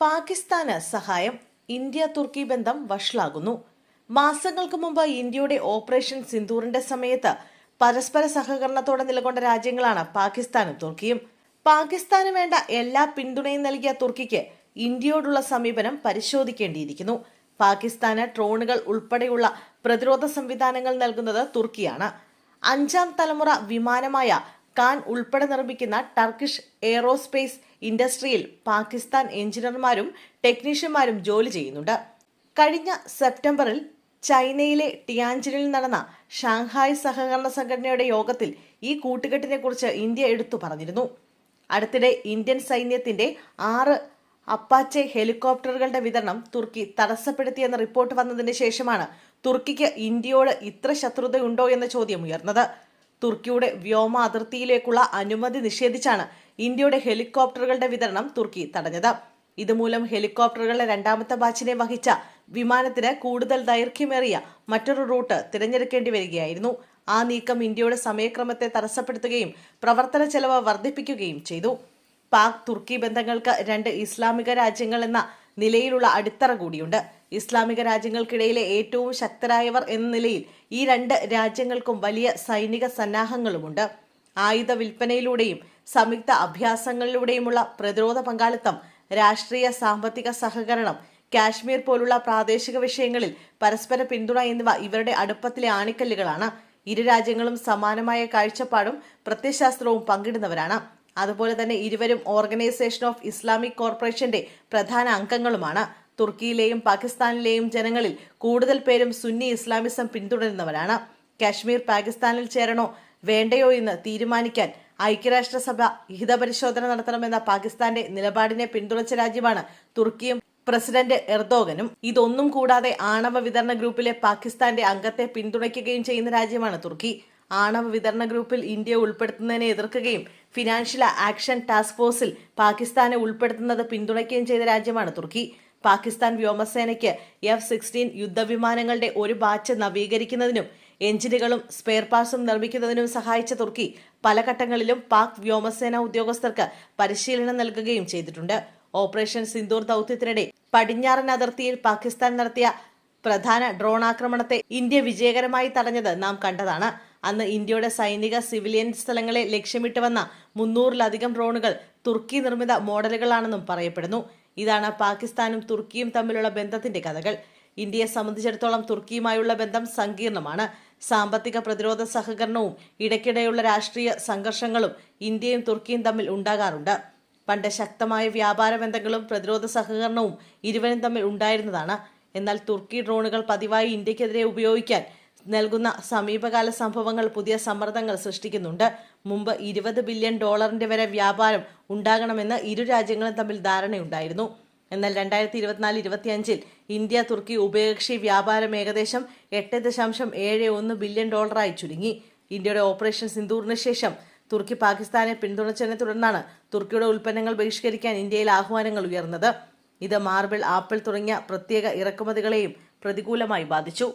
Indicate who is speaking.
Speaker 1: പാകിസ്ഥാന് സഹായം ഇന്ത്യ തുർക്കി ബന്ധം വഷളാകുന്നു. മാസങ്ങൾക്ക് മുമ്പ് ഇന്ത്യയുടെ ഓപ്പറേഷൻ സിന്ദൂറിന്റെ സമയത്ത് പരസ്പര സഹകരണത്തോടെ നിലകൊണ്ട രാജ്യങ്ങളാണ് പാകിസ്ഥാനും തുർക്കിയും. പാകിസ്ഥാന് വേണ്ട എല്ലാ പിന്തുണയും നൽകിയ തുർക്കിക്ക് ഇന്ത്യയോടുള്ള സമീപനം പരിശോധിക്കേണ്ടിയിരിക്കുന്നു. പാകിസ്ഥാന് ട്രോണുകൾ ഉൾപ്പെടെയുള്ള പ്രതിരോധ സംവിധാനങ്ങൾ നൽകുന്നത് തുർക്കിയാണ്. അഞ്ചാം തലമുറ വിമാനമായ കാൻ ഉൾപ്പെടെ നിർമ്മിക്കുന്ന ടർക്കിഷ് എയറോസ്പേസ് ഇൻഡസ്ട്രിയിൽ പാകിസ്ഥാൻ എഞ്ചിനീയർമാരും ടെക്നീഷ്യന്മാരും ജോലി ചെയ്യുന്നുണ്ട്. കഴിഞ്ഞ സെപ്റ്റംബറിൽ ചൈനയിലെ ടിയാഞ്ചിനിൽ നടന്ന ഷാങ്ഹായ് സഹകരണ സംഘടനയുടെ യോഗത്തിൽ ഈ കൂട്ടുകെട്ടിനെക്കുറിച്ച് ഇന്ത്യ എടുത്തു പറഞ്ഞിരുന്നു. അടുത്തിടെ ഇന്ത്യൻ സൈന്യത്തിന്റെ ആറ് അപ്പാച്ചെ ഹെലികോപ്റ്ററുകളുടെ വിതരണം തുർക്കി തടസ്സപ്പെടുത്തിയെന്ന റിപ്പോർട്ട് വന്നതിന് ശേഷമാണ് തുർക്കിക്ക് ഇന്ത്യയോട് ഇത്ര ശത്രുതയുണ്ടോ എന്ന ചോദ്യം ഉയർന്നത്. തുർക്കിയുടെ വ്യോമ അതിർത്തിയിലേക്കുള്ള അനുമതി നിഷേധിച്ചാണ് ഇന്ത്യയുടെ ഹെലികോപ്റ്ററുകളുടെ വിതരണം തുർക്കി തടഞ്ഞത്. ഇതുമൂലം ഹെലികോപ്റ്ററുകളുടെ രണ്ടാമത്തെ ബാച്ചിനെ വഹിച്ച വിമാനത്തിന് കൂടുതൽ ദൈർഘ്യമേറിയ മറ്റൊരു റൂട്ട് തിരഞ്ഞെടുക്കേണ്ടി വരികയായിരുന്നു. ആ നീക്കം ഇന്ത്യയുടെ സമയക്രമത്തെ തടസ്സപ്പെടുത്തുകയും പ്രവർത്തന ചെലവ് വർദ്ധിപ്പിക്കുകയും ചെയ്തു. പാക് തുർക്കി ബന്ധങ്ങൾക്ക് രണ്ട് ഇസ്ലാമിക രാജ്യങ്ങൾ എന്ന നിലയിലുള്ള അടിത്തറ കൂടിയുണ്ട്. ഇസ്ലാമിക രാജ്യങ്ങൾക്കിടയിലെ ഏറ്റവും ശക്തരായവർ എന്ന നിലയിൽ ഈ രണ്ട് രാജ്യങ്ങൾക്കും വലിയ സൈനിക സന്നാഹങ്ങളുമുണ്ട്. ആയുധ വിൽപ്പനയിലൂടെയും സംയുക്ത അഭ്യാസങ്ങളിലൂടെയുമുള്ള പ്രതിരോധ പങ്കാളിത്തം രാഷ്ട്രീയ സാമ്പത്തിക സഹകരണം കാശ്മീർ പോലുള്ള പ്രാദേശിക വിഷയങ്ങളിൽ പരസ്പര പിന്തുണ എന്നിവ ഇവരുടെ അടുപ്പത്തിലെ ആണിക്കല്ലുകളാണ്. ഇരു രാജ്യങ്ങളും സമാനമായ കാഴ്ചപ്പാടും പ്രത്യശാസ്ത്രവും പങ്കിടുന്നവരാണ്. അതുപോലെ തന്നെ ഇരുവരും ഓർഗനൈസേഷൻ ഓഫ് ഇസ്ലാമിക് കോർപ്പറേഷന്റെ പ്രധാന അംഗങ്ങളുമാണ്. തുർക്കിയിലെയും പാകിസ്ഥാനിലെയും ജനങ്ങളിൽ കൂടുതൽ പേരും സുന്നി ഇസ്ലാമിസം പിന്തുടരുന്നവരാണ്. കാശ്മീർ പാകിസ്ഥാനിൽ ചേരണോ വേണ്ടയോ എന്ന് തീരുമാനിക്കാൻ ഐക്യരാഷ്ട്രസഭ ഹിതപരിശോധന നടത്തണമെന്ന പാകിസ്ഥാന്റെ നിലപാടിനെ പിന്തുണച്ച രാജ്യമാണ് തുർക്കിയും പ്രസിഡന്റ് എർദോഗനും. ഇതൊന്നും കൂടാതെ ആണവ വിതരണ ഗ്രൂപ്പിലെ പാകിസ്ഥാന്റെ അംഗത്തെ പിന്തുണയ്ക്കുകയും ചെയ്യുന്ന രാജ്യമാണ് തുർക്കി. ആണവ വിതരണ ഗ്രൂപ്പിൽ ഇന്ത്യ ഉൾപ്പെടുത്തുന്നതിനെ എതിർക്കുകയും ഫിനാൻഷ്യൽ ആക്ഷൻ ടാസ്ക് ഫോഴ്സിൽ പാകിസ്ഥാനെ ഉൾപ്പെടുത്തുന്നത് പിന്തുണയ്ക്കുകയും ചെയ്ത രാജ്യമാണ് തുർക്കി. പാകിസ്ഥാൻ വ്യോമസേനയ്ക്ക് എഫ് സിക്സ്റ്റീൻ യുദ്ധവിമാനങ്ങളുടെ ഒരു ബാച്ച് നവീകരിക്കുന്നതിനും എഞ്ചിനുകളും സ്പെയർ പാർട്സും നിർമ്മിക്കുന്നതിനും സഹായിച്ച തുർക്കി പല ഘട്ടങ്ങളിലും പാക് വ്യോമസേന ഉദ്യോഗസ്ഥർക്ക് പരിശീലനം നൽകുകയും ചെയ്തിട്ടുണ്ട്. ഓപ്പറേഷൻ സിന്ദൂർ ദൗത്യത്തിനിടെ പടിഞ്ഞാറൻ അതിർത്തിയിൽ പാകിസ്ഥാൻ നടത്തിയ പ്രധാന ഡ്രോൺ ആക്രമണത്തെ ഇന്ത്യ വിജയകരമായി തടഞ്ഞത് നാം കണ്ടതാണ്. അന്ന് ഇന്ത്യയുടെ സൈനിക സിവിലിയൻ സ്ഥലങ്ങളെ ലക്ഷ്യമിട്ട് വന്ന മുന്നൂറിലധികം ഡ്രോണുകൾ തുർക്കി നിർമ്മിത മോഡലുകളാണെന്നും പറയപ്പെടുന്നു. ഇതാണ് പാകിസ്ഥാനും തുർക്കിയും തമ്മിലുള്ള ബന്ധത്തിന്റെ കഥകൾ. ഇന്ത്യയെ സംബന്ധിച്ചിടത്തോളം തുർക്കിയുമായുള്ള ബന്ധം സങ്കീർണമാണ്. സാമ്പത്തിക പ്രതിരോധ സഹകരണവും ഇടയ്ക്കിടെയുള്ള രാഷ്ട്രീയ സംഘർഷങ്ങളും ഇന്ത്യയും തുർക്കിയും തമ്മിൽ ഉണ്ടാകാറുണ്ട്. പണ്ട് ശക്തമായ വ്യാപാര ബന്ധങ്ങളും പ്രതിരോധ സഹകരണവും ഇരുവരും തമ്മിൽ ഉണ്ടായിരുന്നതാണ്. എന്നാൽ തുർക്കി ഡ്രോണുകൾ പതിവായി ഇന്ത്യക്കെതിരെ ഉപയോഗിക്കാൻ നൽകുന്ന സമീപകാല സംഭവങ്ങൾ പുതിയ സമ്മർദ്ദങ്ങൾ സൃഷ്ടിക്കുന്നുണ്ട്. മുമ്പ് ഇരുപത് ബില്യൺ ഡോളറിന്റെ വരെ വ്യാപാരം ഉണ്ടാകണമെന്ന് ഇരു രാജ്യങ്ങളും തമ്മിൽ ധാരണയുണ്ടായിരുന്നു. എന്നാൽ രണ്ടായിരത്തി ഇരുപത്തിനാല് ഇരുപത്തിയഞ്ചിൽ ഇന്ത്യ തുർക്കി ഉഭയകക്ഷി വ്യാപാരം ഏകദേശം എട്ട് ദശാംശം ഏഴ് ഒന്ന് ബില്യൺ ഡോളറായി ചുരുങ്ങി. ഇന്ത്യയുടെ ഓപ്പറേഷൻ സിന്ദൂറിന് ശേഷം തുർക്കി പാകിസ്ഥാനെ പിന്തുണച്ചതിനെ തുടർന്നാണ് തുർക്കിയുടെ ഉൽപ്പന്നങ്ങൾ ബഹിഷ്കരിക്കാൻ ഇന്ത്യയിൽ ആഹ്വാനങ്ങൾ ഉയർന്നത്. ഇത് മാർബിൾ ആപ്പിൾ തുടങ്ങിയ പ്രത്യേക ഇറക്കുമതികളെയും പ്രതികൂലമായി ബാധിച്ചു.